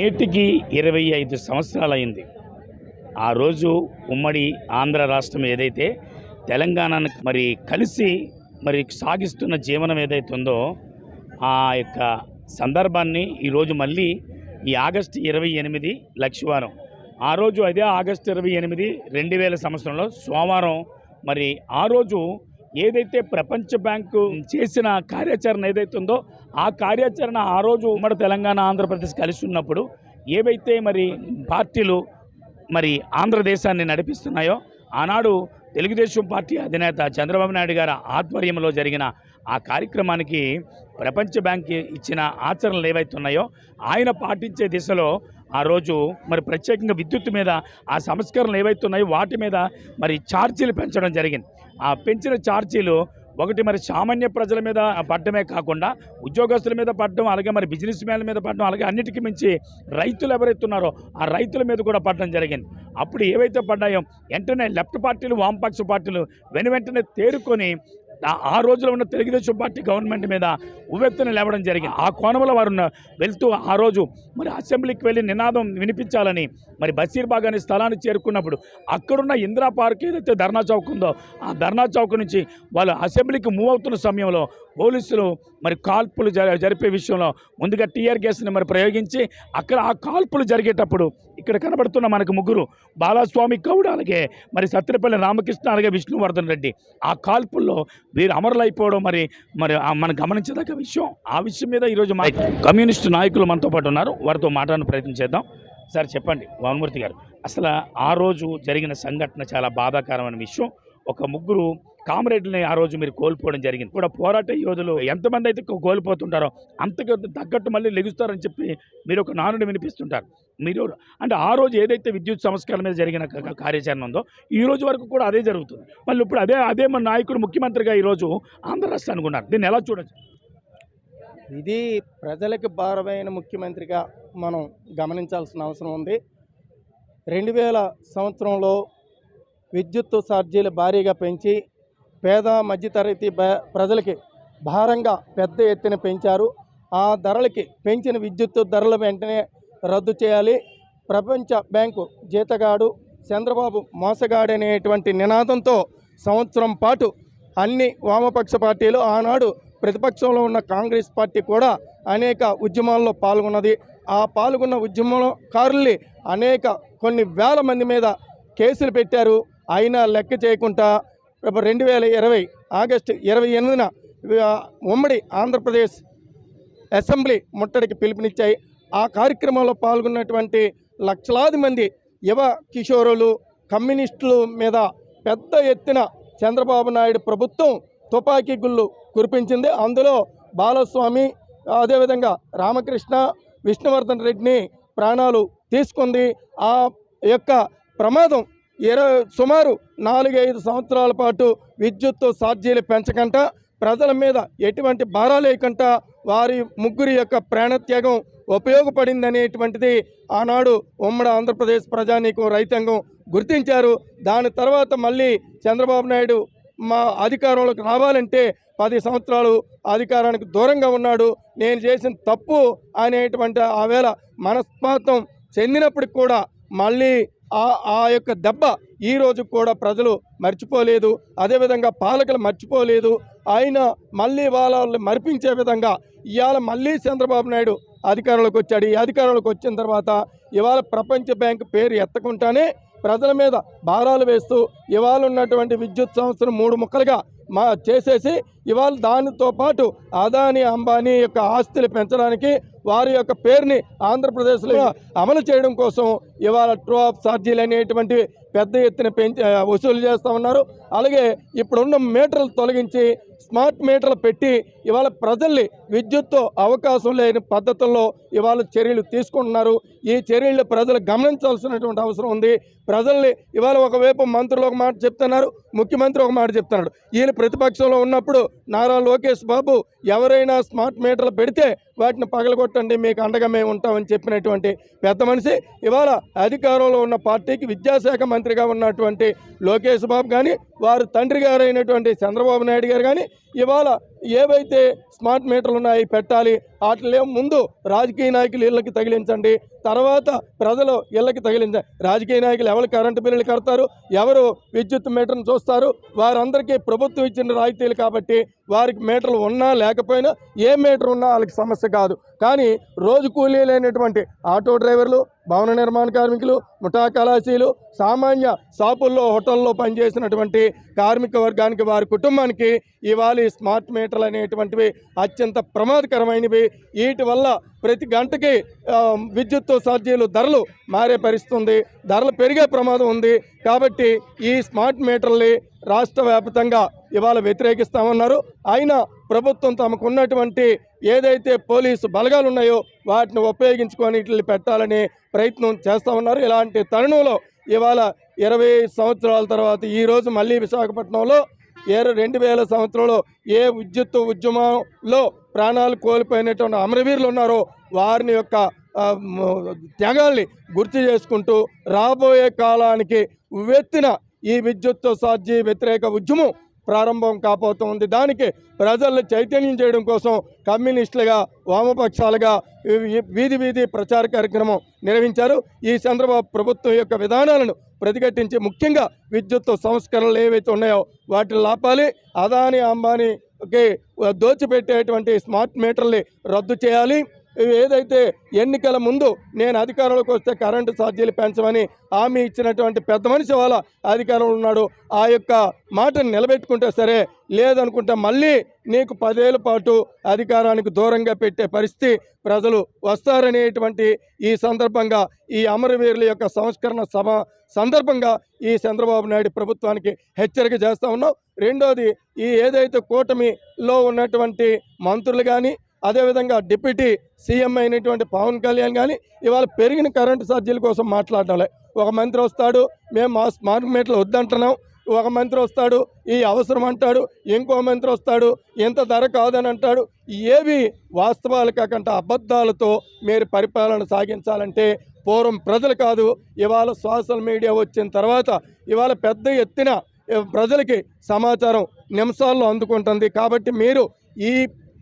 నేటికి ఇరవై ఐదు సంవత్సరాలైంది. ఆ రోజు ఉమ్మడి ఆంధ్ర రాష్ట్రం ఏదైతే తెలంగాణను మరి కలిసి మరి సాగిస్తున్న జీవనం ఏదైతే ఉందో ఆ యొక్క సందర్భాన్ని ఈరోజు మళ్ళీ ఈ ఆగస్టు ఇరవై ఎనిమిది లక్షవారం. ఆ రోజు అదే ఆగస్టు ఇరవై ఎనిమిది రెండు వేల సంవత్సరంలో సోమవారం మరి ఆ రోజు ఏదైతే ప్రపంచ బ్యాంకు చేసిన కార్యాచరణ ఏదైతే ఉందో ఆ కార్యాచరణ ఆ రోజు ఉమ్మడి తెలంగాణ ఆంధ్రప్రదేశ్ కలిసి ఉన్నప్పుడు ఏవైతే మరి పార్టీలు మరి ఆంధ్రదేశాన్ని నడిపిస్తున్నాయో ఆనాడు తెలుగుదేశం పార్టీ అధినేత చంద్రబాబు నాయుడు గారి ఆధ్వర్యంలో జరిగిన ఆ కార్యక్రమానికి ప్రపంచ బ్యాంక్ ఇచ్చిన ఆచరణలు ఏవైతే ఉన్నాయో ఆయన పాటించే దిశలో ఆ రోజు మరి ప్రత్యేకంగా విద్యుత్ మీద ఆ సంస్కరణలు ఏవైతే ఉన్నాయో వాటి మీద మరి ఛార్జీలు పెంచడం జరిగింది. ఆ పెంచిన ఛార్జీలు ఒకటి మరి సామాన్య ప్రజల మీద పడ్డమే కాకుండా ఉద్యోగస్తుల మీద పడడం అలాగే మరి బిజినెస్ మ్యాన్ల మీద పడడం అలాగే అన్నిటికీ మించి రైతులు ఎవరైతే ఉన్నారో ఆ రైతుల మీద కూడా పడడం జరిగింది. అప్పుడు ఏవైతే పడ్డాయో వెంటనే లెఫ్ట్ పార్టీలు వామపక్ష పార్టీలు వెను వెంటనే తేరుకొని ఆ- రోజులో ఉన్న తెలుగుదేశం పార్టీ గవర్నమెంట్ మీద ఉవ్వెత్తున లేవడం జరిగింది. ఆ కోణంలో వారు ఉన్న- వెళ్తూ ఆ రోజు మరి అసెంబ్లీకి వెళ్ళి నినాదం వినిపించాలని మరి బషీర్బాగ్ అనే స్థలాన్ని చేరుకున్నప్పుడు అక్కడున్న ఇందిరా పార్క్ ఏదైతే ధర్నా చౌక్ ఉందో ఆ ధర్నా చౌక్ నుంచి వాళ్ళు అసెంబ్లీకి మూవ్ అవుతున్న సమయంలో పోలీసులు మరి కాల్పులు జ- జరిపే విషయంలో ముందుగా టీఆర్ గ్యాస్ని మరి ప్రయోగించి అక్కడ ఆ కాల్పులు జరిగేటప్పుడు ఇక్కడ కనబడుతున్న మనకు ముగ్గురు బాలస్వామి గౌడ్ అలాగే మరి సత్యపల్లి రామకృష్ణ అలాగే విష్ణువర్ధన్ రెడ్డి. ఆ కాల్పుల్లో వీరు అమరులైపోవడం మరి మరి మనం గమనించదగ్గ విషయం. ఆ విషయం మీద ఈరోజు మా కమ్యూనిస్టు నాయకులు మనతో పాటు ఉన్నారు. వారితో మాట్లాడిన ప్రయత్నం చేద్దాం. సార్ చెప్పండి వామూర్తి గారు. అసలు ఆ రోజు జరిగిన సంఘటన చాలా బాధాకరమైన విషయం. ఒక ముగ్గురు కామ్రేడ్ని ఆ రోజు మీరు కోల్పోవడం జరిగింది. కూడా పోరాట యోధులు ఎంతమంది అయితే కోల్పోతుంటారో అంతకు తగ్గట్టు మళ్ళీ లెగుస్తారని చెప్పి మీరు ఒక నానుడు వినిపిస్తుంటారు. మీరు అంటే ఆ రోజు ఏదైతే విద్యుత్ సంస్కరణ మీద జరిగిన కార్యాచరణ ఉందో ఈ రోజు వరకు కూడా అదే జరుగుతుంది. మళ్ళీ ఇప్పుడు అదే అదే మన నాయకుడు ముఖ్యమంత్రిగా ఈరోజు ఆంధ్ర రాష్ట్ర ఉన్నారు. దీన్ని ఎలా చూడొచ్చు? ఇది ప్రజలకు భారమైన ముఖ్యమంత్రిగా మనం గమనించాల్సిన అవసరం ఉంది. రెండు వేల సంవత్సరంలో విద్యుత్ ఛార్జీలు భారీగా పెంచి పేద మధ్యతరగతి ప్రజలకి భారంగా పెద్ద ఎత్తున పెంచారు. ఆ ధరలకి పెంచిన విద్యుత్ ధరలు వెంటనే రద్దు చేయాలి. ప్రపంచ బ్యాంకు జీతగాడు చంద్రబాబు మోసగాడు అనేటువంటి నినాదంతో సంవత్సరం పాటు అన్ని వామపక్ష పార్టీలు ఆనాడు ప్రతిపక్షంలో ఉన్న కాంగ్రెస్ పార్టీ కూడా అనేక ఉద్యమాల్లో పాల్గొన్నది. ఆ పాల్గొన్న ఉద్యమకారుల్ని అనేక కొన్ని వేల మంది మీద కేసులు పెట్టారు. అయినా లెక్క చేయకుండా రెండు వేల ఇరవై ఆగస్టు ఇరవై ఎనిమిదిన ఉమ్మడి ఆంధ్రప్రదేశ్ అసెంబ్లీ ముట్టడికి పిలుపునిచ్చాయి. ఆ కార్యక్రమంలో పాల్గొన్నటువంటి లక్షలాది మంది యువ కిషోరులు కమ్యూనిస్టుల మీద పెద్ద ఎత్తున చంద్రబాబు నాయుడు ప్రభుత్వం తుపాకీ గుళ్ళు కురిపించింది. అందులో బాలస్వామి అదేవిధంగా రామకృష్ణ విష్ణువర్ధన్ రెడ్డిని ప్రాణాలు తీసుకుంది. ఆ యొక్క ప్రమాదం ఇరవై సుమారు నాలుగైదు సంవత్సరాల పాటు విద్యుత్ ఛార్జీలు పెంచకంట ప్రజల మీద ఎటువంటి భారాలు లేకుండా వారి ముగ్గురి యొక్క ప్రాణత్యాగం ఉపయోగపడింది అనేటువంటిది ఆనాడు ఉమ్మడి ఆంధ్రప్రదేశ్ ప్రజానీకం రైతాంగం గుర్తించారు. దాని తర్వాత మళ్ళీ చంద్రబాబు నాయుడు మా అధికారంలోకి రావాలంటే పది సంవత్సరాలు అధికారానికి దూరంగా ఉన్నాడు. నేను చేసిన తప్పు అనేటువంటి ఆ వేళ మనస్పాతం చెందినప్పటికి కూడా మళ్ళీ ఆ ఆ యొక్క దెబ్బ ఈ రోజు కూడా ప్రజలు మర్చిపోలేదు. అదేవిధంగా పాలకులు మర్చిపోలేదు. ఆయన మళ్ళీ వాళ్ళని మరిపించే విధంగా ఇవాళ మళ్ళీ చంద్రబాబు నాయుడు అధికారంలోకి వచ్చాడు. ఈ అధికారంలోకి వచ్చిన తర్వాత ఇవాళ ప్రపంచ బ్యాంక్ పేరు ఎత్తకుండానే ప్రజల మీద భారాలు వేస్తూ ఇవాళ ఉన్నటువంటి విద్యుత్ సంస్థను మూడు ముక్కలుగా మా చేసేసి ఇవాళ దానితో పాటు అదాని అంబానీ యొక్క ఆస్తులు పెంచడానికి వారి యొక్క పేరుని ఆంధ్రప్రదేశ్లో అమలు చేయడం కోసం ఇవాళ ట్రూ ఆఫ్ ఛార్జీలు అనేటువంటివి పెద్ద ఎత్తున పెంచి వసూలు చేస్తూ ఉన్నారు. అలాగే ఇప్పుడున్న మీటర్లు తొలగించి స్మార్ట్ మీటర్లు పెట్టి ఇవాళ ప్రజల్ని విద్యుత్తు అవకాశం లేని పద్ధతుల్లో ఇవాళ చర్యలు తీసుకుంటున్నారు. ఈ చర్యలు ప్రజలు గమనించాల్సినటువంటి అవసరం ఉంది. ప్రజల్ని ఇవాళ ఒకవైపు మంత్రులు ఒక మాట చెప్తున్నారు ముఖ్యమంత్రి ఒక మాట చెప్తున్నాడు. ఈయన ప్రతిపక్షంలో ఉన్నప్పుడు నారా లోకేష్ బాబు ఎవరైనా స్మార్ట్ మీటర్లు పెడితే వాటిని పగలగొట్టండి మీకు అండగా మేము ఉంటామని చెప్పినటువంటి పెద్ద మనిషి ఇవాళ అధికారంలో ఉన్న పార్టీకి విద్యాశాఖ మంత్రిగా ఉన్నటువంటి లోకేష్ బాబు కానీ వారు తండ్రి గారు అయినటువంటి చంద్రబాబు నాయుడు గారు కానీ ఇవాళ ఏవైతే స్మార్ట్ మీటర్లు ఉన్నాయో పెట్టాలి. వాటిలో ముందు రాజకీయ నాయకులు ఇళ్ళకి తగిలించండి. తర్వాత ప్రజలు ఇళ్ళకి తగిలించండి. రాజకీయ నాయకులు ఎవరు కరెంటు బిల్లులు కడతారు? ఎవరు విద్యుత్ మీటర్ను చూస్తారు? వారందరికీ ప్రభుత్వం ఇచ్చిన రాయితీలు కాబట్టి వారికి మీటర్లు ఉన్నా లేకపోయినా ఏ మీటర్ ఉన్నా వాళ్ళకి సమస్య కాదు. కానీ రోజు కూలీ లేనటువంటి ఆటో డ్రైవర్లు భవన నిర్మాణ కార్మికులు ముఠా కళాశీలు సామాన్య షాపుల్లో హోటల్లో పనిచేసినటువంటి కార్మిక వర్గానికి వారి కుటుంబానికి ఇవాళ ఈ స్మార్ట్ మీటర్లు అనేటువంటివి అత్యంత ప్రమాదకరమైనవి. వీటి వల్ల ప్రతి గంటకి విద్యుత్ ఛార్జీలు ధరలు మారే పరిస్థితి ఉంది ధరలు పెరిగే ప్రమాదం ఉంది. కాబట్టి ఈ స్మార్ట్ మీటర్ని రాష్ట్ర వ్యాప్తంగా ఇవాళ వ్యతిరేకిస్తామన్నారు. అయినా ప్రభుత్వం తమకున్నటువంటి ఏదైతే పోలీసు బలగాలు ఉన్నాయో వాటిని ఉపయోగించుకొని వీటిని పెట్టాలని ప్రయత్నం చేస్తూ ఉన్నారు. ఇలాంటి తరుణంలో ఇవాళ ఇరవై సంవత్సరాల తర్వాత ఈరోజు మళ్ళీ విశాఖపట్నంలో ఏరు రెండు వేల సంవత్సరంలో ఏ విద్యుత్ ఉద్యమంలో ప్రాణాలు కోల్పోయినటువంటి అమరవీరులు ఉన్నారో వారిని యొక్క త్యాగాల్ని గుర్తు చేసుకుంటూ రాబోయే కాలానికి ఉవ్వెత్తిన ఈ విద్యుత్ సాధ్య వ్యతిరేక ఉద్యమం ప్రారంభం కాబోతోంది. దానికి ప్రజలను చైతన్యం చేయడం కోసం కమ్యూనిస్టులుగా వామపక్షాలుగా వీధి వీధి ప్రచార కార్యక్రమం నిర్వహించారు. ఈ చంద్రబాబు ప్రభుత్వం యొక్క విధానాలను ప్రతిఘటించి ముఖ్యంగా విద్యుత్ సంస్కరణలు ఏవైతే ఉన్నాయో వాటిని లాపాలి. అదాని అంబానీకి దోచిపెట్టేటువంటి స్మార్ట్ మీటర్ని రద్దు చేయాలి. ఏదైతే ఎన్నికల ముందు నేను అధికారంలోకి వస్తే కరెంటు ఛార్జీలు పెంచమని హామీ ఇచ్చినటువంటి పెద్ద మనిషి వాళ్ళ అధికారంలో ఉన్నాడు. ఆ యొక్క మాటను నిలబెట్టుకుంటే సరే లేదనుకుంటే మళ్ళీ నీకు పదేళ్ళ పాటు అధికారానికి దూరంగా పెట్టే పరిస్థితి ప్రజలు వస్తారనేటువంటి ఈ సందర్భంగా ఈ అమరవీరుల యొక్క సంస్కరణ సభ సందర్భంగా ఈ చంద్రబాబు నాయుడు ప్రభుత్వానికి హెచ్చరిక చేస్తా ఉన్నాం. రెండోది ఈ ఏదైతే కూటమిలో ఉన్నటువంటి మంత్రులు కానీ అదేవిధంగా డిప్యూటీ సీఎం అయినటువంటి పవన్ కళ్యాణ్ కానీ ఇవాళ పెరిగిన కరెంటు ఛార్జీల కోసం మాట్లాడాలి. ఒక మంత్రి వస్తాడు మేము మా స్మార్ట్ మీటర్లు వద్దంటున్నాం ఒక మంత్రి వస్తాడు ఈ అవసరం అంటాడు ఇంకో మంత్రి వస్తాడు ఇంత ధర కాదని అంటాడు. ఏవి వాస్తవాలు కాకుండా అబద్ధాలతో మీరు పరిపాలన సాగించాలంటే పూర్వం ప్రజలు కాదు ఇవాళ సోషల్ మీడియా వచ్చిన తర్వాత ఇవాళ పెద్ద ఎత్తున ప్రజలకి సమాచారం నిమిషాల్లో అందుకుంటుంది. కాబట్టి మీరు ఈ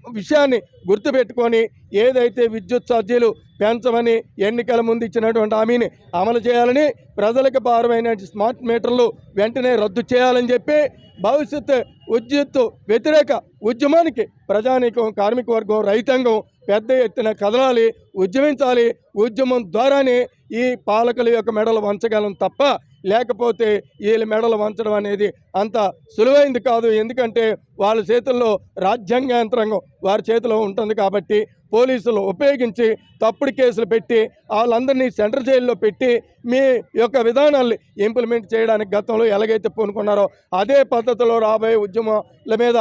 విషయాన్ని గుర్తుపెట్టుకొని ఏదైతే విద్యుత్ ఛార్జీలు పెంచమని ఎన్నికల ముందు ఇచ్చినటువంటి హామీని అమలు చేయాలని ప్రజలకు భారమైన స్మార్ట్ మీటర్లు వెంటనే రద్దు చేయాలని చెప్పి భవిష్యత్ విద్యుత్ వ్యతిరేక ఉద్యమానికి ప్రజానీకం కార్మిక వర్గం రైతాంగం పెద్ద ఎత్తున కదలాలి ఉద్యమించాలి. ఉద్యమం ద్వారానే ఈ పాలకుల యొక్క మెడలు వంచగలం తప్ప లేకపోతే వీళ్ళ మెడలు వంచడం అనేది అంత సులువైంది కాదు. ఎందుకంటే వాళ్ళ చేతుల్లో రాజ్యాంగ యంత్రాంగం వారి చేతిలో ఉంటుంది కాబట్టి పోలీసులు ఉపయోగించి తప్పుడు కేసులు పెట్టి వాళ్ళందరినీ సెంట్రల్ జైల్లో పెట్టి మీ యొక్క విధానాల్ని ఇంప్లిమెంట్ చేయడానికి గతంలో ఎలాగైతే పూనుకున్నారో అదే పద్ధతిలో రాబోయే ఉద్యమాల మీద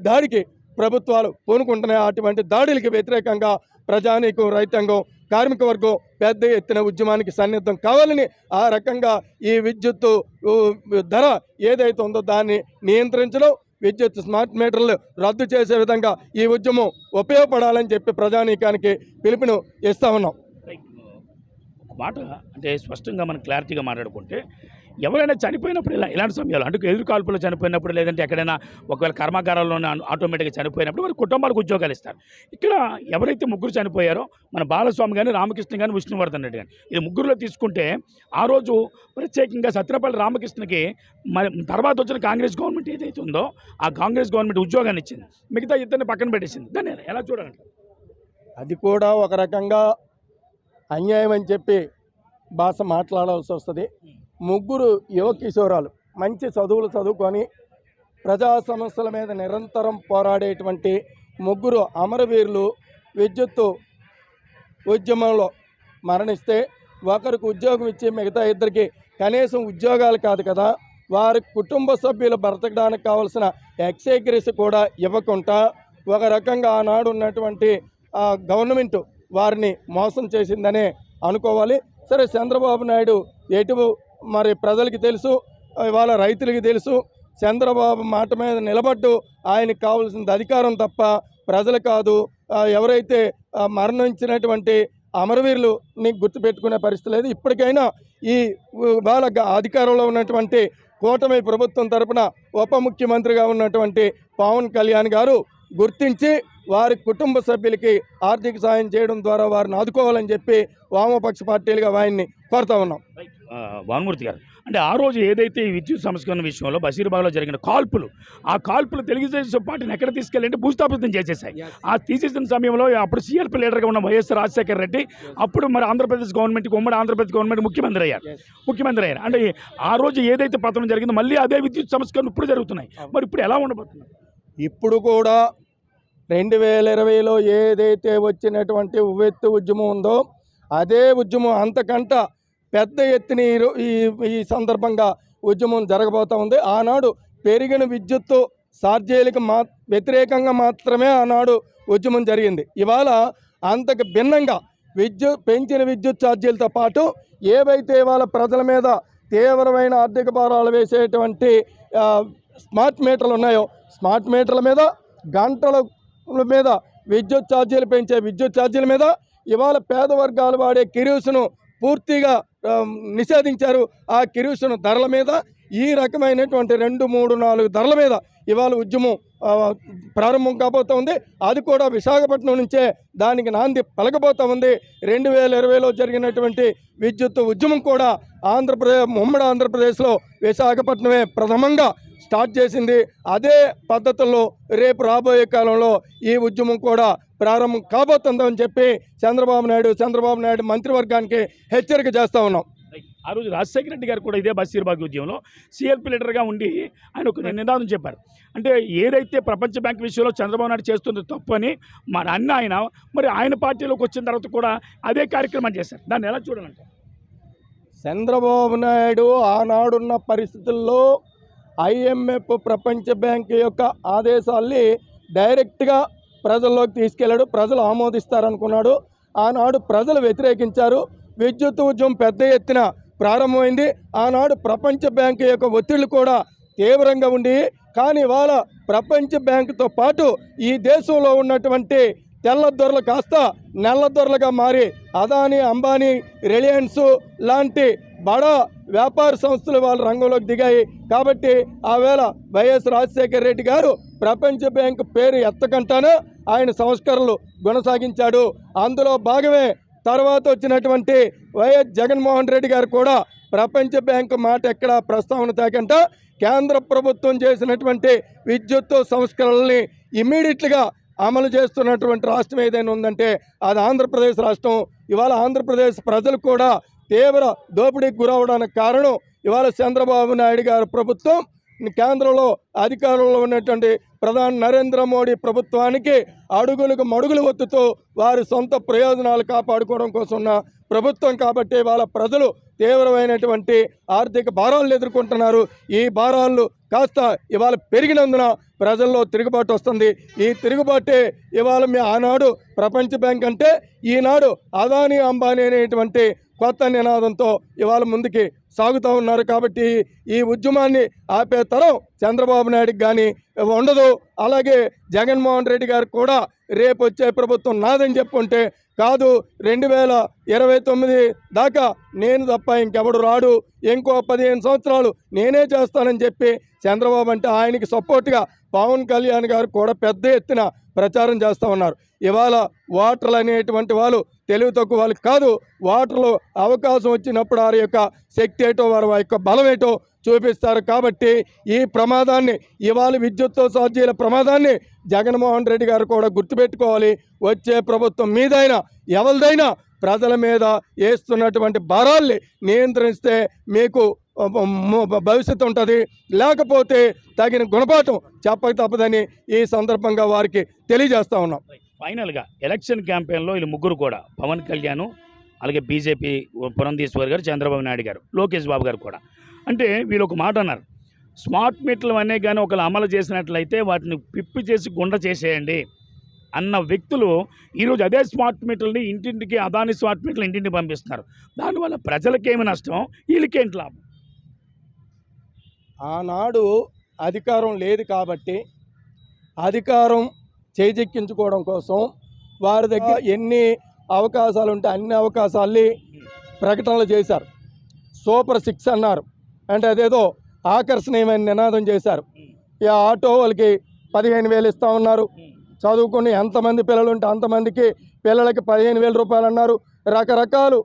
దారికి దాడికి ప్రభుత్వాలు పూనుకుంటున్నాయి అటువంటి దాడులకి వ్యతిరేకంగా ప్రజానీకం రైతాంగం కార్మిక వర్గం పెద్ద ఎత్తున ఉద్యమానికి సన్నిద్ధం కావాలని ఆ రకంగా ఈ విద్యుత్తు ధర ఏదైతే ఉందో దాన్ని నియంత్రించడం విద్యుత్ స్మార్ట్ మీటర్లు రద్దు చేసే విధంగా ఈ ఉద్యమం ఉపయోగపడాలని చెప్పి ప్రజానీకానికి పిలుపును ఇస్తా ఉన్నాం. మాట అంటే స్పష్టంగా మనం క్లారిటీగా మాట్లాడుకుంటే ఎవరైనా చనిపోయినప్పుడు ఇలా ఇలాంటి సమయాలు అంటే ఎదురు కాల్పులు చనిపోయినప్పుడు లేదంటే ఎక్కడైనా ఒకవేళ కర్మాగారాల్లోనే ఆటోమేటిక్గా చనిపోయినప్పుడు వారి కుటుంబాలకు ఉద్యోగాలు ఇస్తారు. ఇక్కడ ఎవరైతే ముగ్గురు చనిపోయారో మన బాలస్వామి కానీ రామకృష్ణ కానీ విష్ణువర్ధన్ రెడ్డి కానీ ఇది ముగ్గురులో తీసుకుంటే ఆ రోజు ప్రత్యేకంగా సత్యనపల్లి రామకృష్ణకి మరి తర్వాత వచ్చిన కాంగ్రెస్ గవర్నమెంట్ ఏదైతే ఉందో ఆ కాంగ్రెస్ గవర్నమెంట్ ఉద్యోగాన్ని ఇచ్చింది. మిగతా ఇద్దరిని పక్కన పెట్టేసింది. దాన్ని ఎలా చూడాలంటే అది కూడా ఒక రకంగా అన్యాయం అని చెప్పి భాష మాట్లాడాల్సి వస్తుంది. ముగ్గురు యువ కిషోరాలు మంచి చదువులు చదువుకొని ప్రజా సమస్యల మీద నిరంతరం పోరాడేటువంటి ముగ్గురు అమరవీరులు విద్యుత్తు ఉద్యమంలో మరణిస్తే ఒకరికి ఉద్యోగం ఇచ్చి మిగతా ఇద్దరికి కనీసం ఉద్యోగాలు కాదు కదా వారి కుటుంబ సభ్యులు బ్రతకడానికి కావాల్సిన ఎక్సైగ్రెస్ కూడా ఇవ్వకుండా ఒక రకంగా ఆనాడు ఉన్నటువంటి ఆ, గవర్నమెంట్ వారిని మోసం చేసిందనే అనుకోవాలి. సరే చంద్రబాబు నాయుడు ఎటు మరి ప్రజలకి తెలుసు ఇవాళ రైతులకి తెలుసు చంద్రబాబు మాట మీద నిలబడ్డు ఆయనకు కావాల్సింది అధికారం తప్ప ప్రజలు కాదు. ఎవరైతే మరణించినటువంటి అమరవీరులు నీకు గుర్తుపెట్టుకునే పరిస్థితి లేదు. ఇప్పటికైనా ఈ వాళ్ళ అధికారంలో ఉన్నటువంటి కూటమి ప్రభుత్వం తరపున ఉప ముఖ్యమంత్రిగా ఉన్నటువంటి పవన్ కళ్యాణ్ గారు గుర్తించి వారి కుటుంబ సభ్యులకి ఆర్థిక సాయం చేయడం ద్వారా వారిని ఆదుకోవాలని చెప్పి వామపక్ష పార్టీలుగా వారిని కోరుతా ఉన్నాం. భానుమూర్తి గారు. అంటే ఆ రోజు ఏదైతే ఈ విద్యుత్ సంస్కరణ విషయంలో బషీర్బాగ్లో జరిగిన కాల్పులు ఆ కాల్పులు తెలుగుదేశం పార్టీని ఎక్కడ తీసుకెళ్ళంటే భూస్థాపితం చేసేసాయి ఆ తీసేసిన సమయంలో అప్పుడు సీఎల్పీ లీడర్గా ఉన్న వైఎస్ రాజశేఖర రెడ్డి అప్పుడు మరి ఆంధ్రప్రదేశ్ గవర్నమెంట్కి ఉమ్మడి ఆంధ్రప్రదేశ్ గవర్నమెంట్ ముఖ్యమంత్రి అయ్యారు. ముఖ్యమంత్రి అయ్యారు. అంటే ఆ రోజు ఏదైతే పతనం జరిగిందో మళ్ళీ అదే విద్యుత్ సంస్కరణ ఇప్పుడు జరుగుతున్నాయి. మరి ఇప్పుడు ఎలా ఉండబోతుంది ఇప్పుడు కూడా రెండు వేల ఇరవైలో ఏదైతే వచ్చినటువంటి ఉవ్వెత్తు ఉద్యమం ఉందో అదే ఉద్యమం అంతకంట పెద్ద ఎత్తున ఈ ఈ ఈ సందర్భంగా ఉద్యమం జరగబోతూ ఉంది. ఆనాడు పెరిగిన విద్యుత్తు సార్జీలకు మా వ్యతిరేకంగా మాత్రమే ఆనాడు ఉద్యమం జరిగింది. ఇవాళ అంతకు భిన్నంగా విద్యుత్ పెంచిన విద్యుత్ ఛార్జీలతో పాటు ఏవైతే ఇవాళ ప్రజల మీద తీవ్రమైన ఆర్థిక భారాలు వేసేటువంటి స్మార్ట్ మీటర్లు ఉన్నాయో స్మార్ట్ మీటర్ల మీద గంటల మీద విద్యుత్ ఛార్జీలు పెంచే విద్యుత్ ఛార్జీల మీద ఇవాళ పేద వర్గాలు వాడే కిరూసును పూర్తిగా నిషేధించారు ఆ కిరీషన్ ధరల మీద. ఈ రకమైనటువంటి రెండు మూడు నాలుగు ధరల మీద ఇవాళ ఉద్యమం ప్రారంభం కాబోతూ ఉంది. అది కూడా విశాఖపట్నం నుంచే దానికి నాంది పలకపోతూ ఉంది. రెండు వేల ఇరవైలో జరిగినటువంటి విద్యుత్ ఉద్యమం కూడా ఆంధ్రప్రదేశ్ ఉమ్మడి ఆంధ్రప్రదేశ్లో విశాఖపట్నమే ప్రథమంగా స్టార్ట్ చేసింది. అదే పద్ధతుల్లో రేపు రాబోయే కాలంలో ఈ ఉద్యమం కూడా ప్రారంభం కాబోతుందని చెప్పి చంద్రబాబు నాయుడు చంద్రబాబు నాయుడు మంత్రివర్గానికి హెచ్చరిక చేస్తా ఉన్నాం. ఆ రోజు రాజశేఖర రెడ్డి గారు కూడా ఇదే బషీర్బాగ్ ఉద్యమంలో సిఎల్పీ లీడర్గా ఉండి ఆయన ఒక నినాదం చెప్పారు. అంటే ఏదైతే ప్రపంచ బ్యాంక్ విషయంలో చంద్రబాబు నాయుడు చేస్తుంది తప్పు అని మన అన్న ఆయన మరి ఆయన పార్టీలోకి వచ్చిన తర్వాత కూడా అదే కార్యక్రమం చేశారు. దాన్ని ఎలా చూడాలంటే చంద్రబాబు నాయుడు ఆనాడున్న పరిస్థితుల్లో ఐఎంఎఫ్ ప్రపంచ బ్యాంక్ యొక్క ఆదేశాల్ని డైరెక్ట్గా ప్రజల్లోకి తీసుకెళ్ళాడు ప్రజలు ఆమోదిస్తారనుకున్నాడు. ఆనాడు ప్రజలు వ్యతిరేకించారు. విద్యుత్ ఉద్యమం పెద్ద ఎత్తున ప్రారంభమైంది. ఆనాడు ప్రపంచ బ్యాంకు యొక్క ఒత్తిళ్ళు కూడా తీవ్రంగా ఉండి కానీ ఇవాళ ప్రపంచ బ్యాంకుతో పాటు ఈ దేశంలో ఉన్నటువంటి తెల్ల దొరలు కాస్త నల్ల దొరలుగా మారి అదానీ అంబానీ రిలయన్స్ లాంటి బడా వ్యాపార సంస్థలు వాళ్ళ రంగంలోకి దిగాయి. కాబట్టి ఆవేళ వైఎస్ రాజశేఖర రెడ్డి గారు ప్రపంచ బ్యాంకు పేరు ఎత్తకంటానే ఆయన సంస్కరణలు కొనసాగించాడు. అందులో భాగమే తర్వాత వచ్చినటువంటి వైఎస్ జగన్మోహన్ రెడ్డి గారు కూడా ప్రపంచ బ్యాంకు మాట ఎక్కడ ప్రస్తావన తాకంట. కేంద్ర ప్రభుత్వం చేసినటువంటి విద్యుత్ సంస్కరణల్ని ఇమ్మీడియట్గా అమలు చేస్తున్నటువంటి రాష్ట్రం ఏదైనా ఉందంటే అది ఆంధ్రప్రదేశ్ రాష్ట్రం. ఇవాళ ఆంధ్రప్రదేశ్ ప్రజలు కూడా తీవ్ర దోపిడీకి గురవడానికి కారణం ఇవాళ చంద్రబాబు నాయుడు గారి ప్రభుత్వం. కేంద్రంలో అధికారంలో ఉన్నటువంటి ప్రధాని నరేంద్ర మోడీ ప్రభుత్వానికి అడుగులకు మడుగులు ఒత్తుతూ వారి సొంత ప్రయోజనాలు కాపాడుకోవడం కోసం ఉన్న ప్రభుత్వం కాబట్టి వాళ్ళ ప్రజలు తీవ్రమైనటువంటి ఆర్థిక భారాలను ఎదుర్కొంటున్నారు. ఈ భారాలు కాస్త ఇవాళ పెరిగినందున ప్రజల్లో తిరుగుబాటు వస్తుంది. ఈ తిరుగుబాటే ఇవాళ మీ ఆనాడు ప్రపంచ బ్యాంక్ అంటే ఈనాడు అదానీ అంబానీ అనేటువంటి కొత్త నినాదంతో ఇవాళ ముందుకి సాగుతూ ఉన్నారు కాబట్టి ఈ ఉద్యమాన్ని ఆపే తరం చంద్రబాబు నాయుడుకి కానీ ఉండదు. అలాగే జగన్మోహన్ రెడ్డి గారు కూడా రేపు వచ్చే ప్రభుత్వం నాదని చెప్పుంటే కాదు రెండు వేల ఇరవై తొమ్మిది దాకా నేను తప్ప ఇంకెవడు రాడు. ఇంకో పదిహేను సంవత్సరాలు నేనే చేస్తానని చెప్పి చంద్రబాబు అంటే ఆయనకి సపోర్ట్గా పవన్ కళ్యాణ్ గారు కూడా పెద్ద ఎత్తున ప్రచారం చేస్తూ ఉన్నారు. ఇవాళ ఓటర్లు అనేటువంటి వాళ్ళు తెలివి తక్కువ వాళ్ళకి కాదు ఓటర్లు అవకాశం వచ్చినప్పుడు వారి యొక్క శక్తి ఏటో వారి యొక్క బలం ఏటో చూపిస్తారు. కాబట్టి ఈ ప్రమాదాన్ని ఇవాళ విద్యుత్తో ఛార్జీల ప్రమాదాన్ని జగన్మోహన్ రెడ్డి గారు కూడా గుర్తుపెట్టుకోవాలి. వచ్చే ప్రభుత్వం మీదైనా ఎవరిదైనా ప్రజల మీద వేస్తున్నటువంటి భారాల్ని నియంత్రిస్తే మీకు భవిష్యత్తు ఉంటుంది. లేకపోతే తగిన గుణపాఠం చెప్పక తప్పదని ఈ సందర్భంగా వారికి తెలియజేస్తూ ఉన్నాం. ఫైనల్గా ఎలక్షన్ క్యాంపెయిన్లో వీళ్ళు ముగ్గురు కూడా పవన్ కళ్యాణ్ అలాగే బీజేపీ పురంధీశ్వర్ గారు చంద్రబాబు నాయుడు గారు లోకేష్ బాబు గారు కూడా. అంటే వీళ్ళు ఒక మాట అన్నారు. స్మార్ట్ మీటర్లు అనే కానీ ఒకళ్ళు అమలు చేసినట్లయితే వాటిని పిప్పి చేసి గుండ చేసేయండి అన్న వ్యక్తులు ఈరోజు అదే స్మార్ట్ మీటర్ని ఇంటింటికి అదాని స్మార్ట్ మీటర్లు ఇంటింటికి పంపిస్తున్నారు. దానివల్ల ప్రజలకేమి నష్టం? వీళ్ళకేంటి లాభం? ఆనాడు అధికారం లేదు కాబట్టి అధికారం చేజెక్కించుకోవడం కోసం వారి దగ్గర ఎన్ని అవకాశాలు ఉంటే అన్ని అవకాశాల్ని ప్రకటనలు చేశారు. సూపర్ సిక్స్ అన్నారు. అంటే అదేదో ఆకర్షణీయమైన నినాదం చేశారు. ఈ ఆటో వాళ్ళకి పదిహేను వేలు ఇస్తా ఉన్నారు. చదువుకుని ఎంతమంది పిల్లలు ఉంటే అంతమందికి పిల్లలకి పదిహేను వేల రూపాయలు అన్నారు. రకరకాలు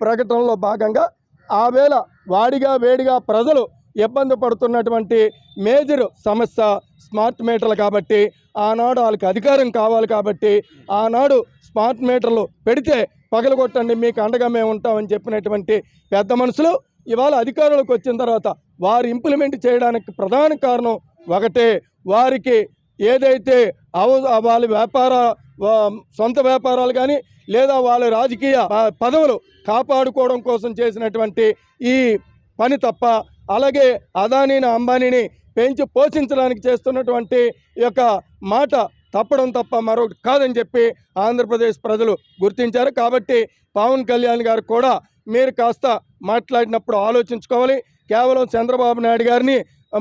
ప్రకటనలో భాగంగా ఆ వేళ వాడిగా వేడిగా ప్రజలు ఇబ్బంది పడుతున్నటువంటి మేజర్ సమస్య స్మార్ట్ మీటర్లు కాబట్టి ఆనాడు వాళ్ళకి అధికారం కావాలి కాబట్టి ఆనాడు స్మార్ట్ మీటర్లు పెడితే పగలగొట్టండి మీకు అండగా మేము ఉంటామని చెప్పినటువంటి పెద్ద మనుషులు ఇవాళ అధికారులకు వచ్చిన తర్వాత వారు ఇంప్లిమెంట్ చేయడానికి ప్రధాన కారణం ఒకటే వారికి ఏదైతే అవ వాళ్ళ వ్యాపార వా- సొంత వ్యాపారాలు కానీ లేదా వాళ్ళ రాజకీయ పదవులు కాపాడుకోవడం కోసం చేసినటువంటి ఈ పని తప్ప అలాగే అదానీని అంబానీని పెంచి పోషించడానికి చేస్తున్నటువంటి ఈ యొక్క మాట తప్పడం తప్ప మరొకటి కాదని చెప్పి ఆంధ్రప్రదేశ్ ప్రజలు గుర్తించారు. కాబట్టి పవన్ కళ్యాణ్ గారు కూడా మీరు కాస్త మాట్లాడినప్పుడు ఆలోచించుకోవాలి. కేవలం చంద్రబాబు నాయుడు గారిని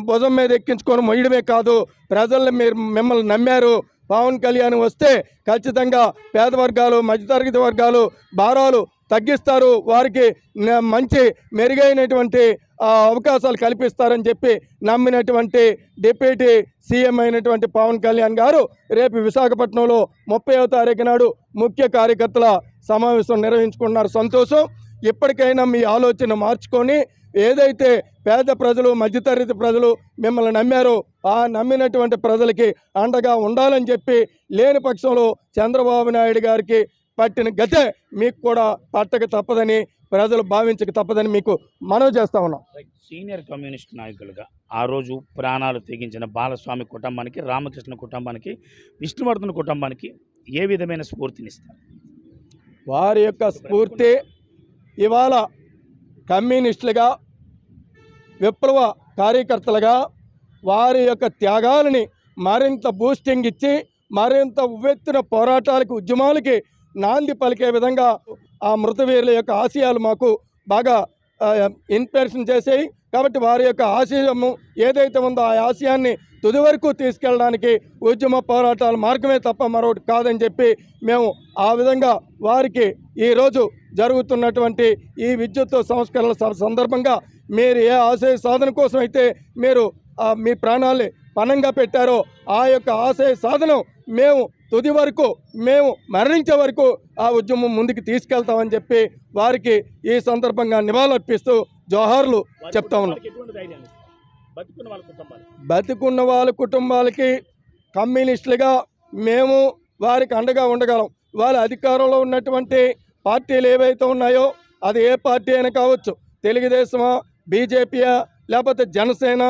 భుజం మీద ఎక్కించుకొని మొయ్యడమే కాదు ప్రజల్ని మీరు మిమ్మల్ని నమ్మారు. పవన్ కళ్యాణ్ వస్తే ఖచ్చితంగా పేద వర్గాలు మధ్యతరగతి వర్గాలు భారాలు తగ్గిస్తారు. వారికి మంచి మెరుగైనటువంటి అవకాశాలు కల్పిస్తారని చెప్పి నమ్మినటువంటి డిప్యూటీ సీఎం అయినటువంటి పవన్ కళ్యాణ్ గారు రేపు విశాఖపట్నంలో ముప్పైవ తారీఖు నాడు ముఖ్య కార్యకర్తల సమావేశం నిర్వహించుకుంటున్నారు. సంతోషం. ఇప్పటికైనా మీ ఆలోచన మార్చుకొని ఏదైతే పేద ప్రజలు మధ్యతరగతి ప్రజలు మిమ్మల్ని నమ్మారో ఆ నమ్మినటువంటి ప్రజలకి అండగా ఉండాలని చెప్పి లేని పక్షంలో చంద్రబాబు నాయుడు గారికి పట్టిన గతే మీకు కూడా పట్టక తప్పదని ప్రజలు భావించక తప్పదని మీకు మనవి చేస్తా ఉన్నాం. సీనియర్ కమ్యూనిస్ట్ నాయకులుగా ఆ రోజు ప్రాణాలు తెగించిన బాలస్వామి కుటుంబానికి రామకృష్ణ కుటుంబానికి విష్ణువర్ధన్ కుటుంబానికి ఏ విధమైన స్ఫూర్తినిస్తారు? వారి యొక్క స్ఫూర్తి ఇవాళ కమ్యూనిస్టులుగా విప్లవ కార్యకర్తలుగా వారి యొక్క త్యాగాలని మరింత బూస్టింగ్ ఇచ్చి మరింత ఉవ్వెత్తిన పోరాటాలకి ఉద్యమాలకి నాంది పలికే విధంగా ఆ మృతవీరుల యొక్క ఆశయాలు మాకు బాగా ఇన్స్పిరేషన్ చేసాయి. కాబట్టి వారి యొక్క ఆశయము ఏదైతే ఉందో ఆ ఆశయాన్ని తుది వరకు తీసుకెళ్ళడానికి ఉద్యమ పోరాటాల మార్గమే తప్ప మరొకటి కాదని చెప్పి మేము ఆ విధంగా వారికి ఈరోజు జరుగుతున్నటువంటి ఈ విద్యుత్ సంస్కరణల స- సందర్భంగా మీరు ఏ ఆశయ సాధన కోసం అయితే మీరు మీ ప్రాణాల్ని పణంగా పెట్టారో ఆ యొక్క ఆశయ సాధనం మేము తుది వరకు మేము మరణించే వరకు ఆ ఉద్యమం ముందుకు తీసుకెళ్తామని చెప్పి వారికి ఈ సందర్భంగా నివాళులర్పిస్తూ జోహార్లు చెప్తా ఉన్నాం. బతుకున్న వాళ్ళ కుటుంబాలు బతికున్న వాళ్ళ కుటుంబాలకి కమ్యూనిస్టులుగా మేము వారికి అండగా ఉండగలం. వాళ్ళ అధికారంలో ఉన్నటువంటి పార్టీలు ఏవైతే ఉన్నాయో అది ఏ పార్టీ అయినా కావచ్చు. తెలుగుదేశమా బీజేపీయా లేకపోతే జనసేన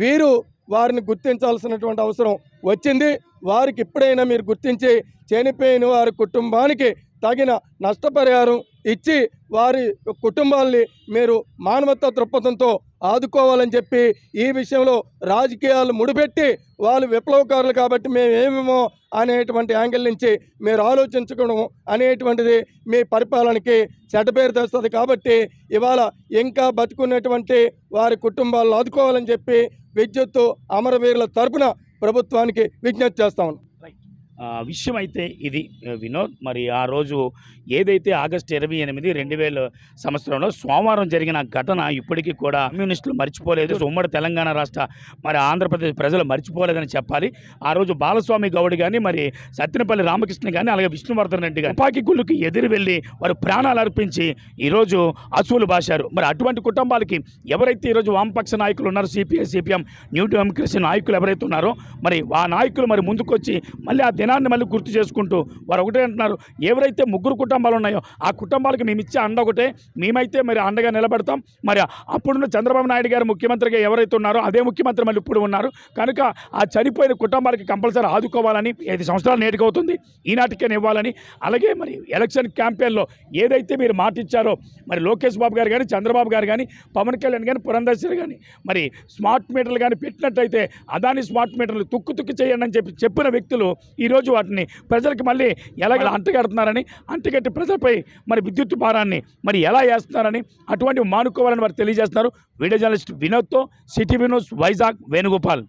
వీరు వారిని గుర్తించాల్సినటువంటి అవసరం వచ్చింది. వారికి ఎప్పుడైనా మీరు గుర్తించి చనిపోయిన వారి కుటుంబానికి తగిన నష్టపరిహారం ఇచ్చి వారి కుటుంబాల్ని మీరు మానవతా దృక్పథంతో ఆదుకోవాలని చెప్పి ఈ విషయంలో రాజకీయాలు ముడిపెట్టి వాళ్ళు విప్లవకారులు కాబట్టి మేము అనేటువంటి యాంగిల్ నుంచి మీరు ఆలోచించడం అనేటువంటిది మీ పరిపాలనకి చెడ్డ పేరు తెస్తుంది కాబట్టి ఇవాళ ఇంకా బతుకున్నటువంటి వారి కుటుంబాలను ఆదుకోవాలని చెప్పి విద్యుత్తు అమరవీరుల తరపున ప్రభుత్వానికి విజ్ఞప్తి చేస్తాను విషయం అయితే ఇది వినోద్. మరి ఆ రోజు ఏదైతే ఆగస్టు ఇరవై ఎనిమిది రెండు వేల సంవత్సరంలో సోమవారం జరిగిన ఘటన ఇప్పటికీ కూడా కమ్యూనిస్టులు మర్చిపోలేదు. ఉమ్మడి తెలంగాణ రాష్ట్ర మరి ఆంధ్రప్రదేశ్ ప్రజలు మర్చిపోలేదని చెప్పాలి. ఆ రోజు బాలస్వామి గౌడ్ కానీ మరి సత్యనపల్లి రామకృష్ణ కానీ అలాగే విష్ణువర్ధన్ రెడ్డి గారు తుపాకీ గుళ్ళకి ఎదురు వెళ్ళి వారు ప్రాణాలు అర్పించి ఈరోజు అసూలు బాశారు. మరి అటువంటి కుటుంబాలకి ఎవరైతే ఈరోజు వామపక్ష నాయకులు ఉన్నారో సిపిఐ సిపిఎం న్యూ డెమోక్రసీ నాయకులు ఎవరైతే ఉన్నారో మరి ఆ నాయకులు మరి ముందుకొచ్చి మళ్ళీ ఆ దినాన్ని మళ్ళీ గుర్తు చేసుకుంటూ వారు ఒకటే అంటున్నారు ఎవరైతే ముగ్గురు కుటుంబాలు ఉన్నాయో ఆ కుటుంబాలకు మేము ఇచ్చే అండ ఒకటే మేమైతే మరి అండగా నిలబడతాం. మరి అప్పుడున్న చంద్రబాబు నాయుడు గారు ముఖ్యమంత్రిగా ఎవరైతే ఉన్నారో అదే ముఖ్యమంత్రి మళ్ళీ ఇప్పుడు ఉన్నారు. కనుక ఆ చనిపోయిన కుటుంబాలకి కంపల్సరీ ఆదుకోవాలని ఐదు సంవత్సరాలు నేటికవుతుంది ఈనాటికే ఇవ్వాలని. అలాగే మరి ఎలక్షన్ క్యాంపెయిన్లో ఏదైతే మీరు మాటిచ్చారో మరి లోకేష్ బాబు గారు కానీ చంద్రబాబు గారు కానీ పవన్ కళ్యాణ్ కానీ పురంధేశ్వరి కానీ మరి స్మార్ట్ మీటర్లు కానీ పెట్టినట్టయితే అదాని స్మార్ట్ మీటర్లు తుక్కు తుక్కు చేయండి అని చెప్పి చెప్పిన వ్యక్తులు ఈరోజు వాటిని ప్రజలకి మళ్ళీ ఎలాగ అంటగడుతున్నారని అంటగట్టి ప్రజలపై మరి విద్యుత్ భారాన్ని మరి ఎలా వేస్తున్నారని అటువంటి మానుకోవాలని వారు తెలియజేస్తున్నారు. వీడియో జర్నలిస్ట్ వినోద్తో సిటీ వినోద్ వైజాగ్ వేణుగోపాల్.